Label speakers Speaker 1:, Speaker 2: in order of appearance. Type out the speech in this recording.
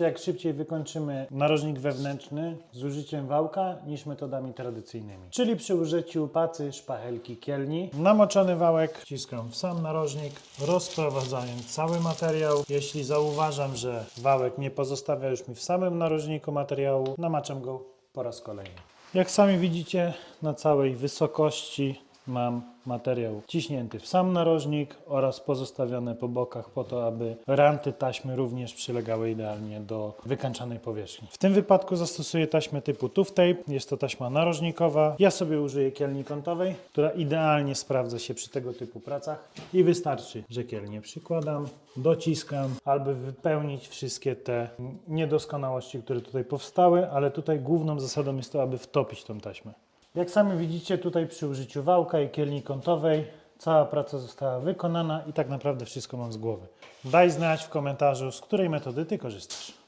Speaker 1: jak szybciej wykończymy narożnik wewnętrzny z użyciem wałka niż metodami tradycyjnymi. Czyli przy użyciu pacy, szpachelki, kielni. Namoczony wałek wciskam w sam narożnik, rozprowadzając cały materiał. Jeśli zauważam, że wałek nie pozostawia już mi w samym narożniku materiału, namaczam go po raz kolejny. Jak sami widzicie, na całej wysokości mam materiał ciśnięty w sam narożnik oraz pozostawione po bokach po to, aby ranty taśmy również przylegały idealnie do wykańczanej powierzchni. W tym wypadku zastosuję taśmę typu Tooth Tape. Jest to taśma narożnikowa. Ja sobie użyję kielni kątowej, która idealnie sprawdza się przy tego typu pracach i wystarczy, że kielnię przykładam, dociskam, aby wypełnić wszystkie te niedoskonałości, które tutaj powstały, ale tutaj główną zasadą jest to, aby wtopić tą taśmę. Jak sami widzicie tutaj przy użyciu wałka i kielni kątowej cała praca została wykonana i tak naprawdę wszystko mam z głowy. Daj znać w komentarzu, z której metody Ty korzystasz.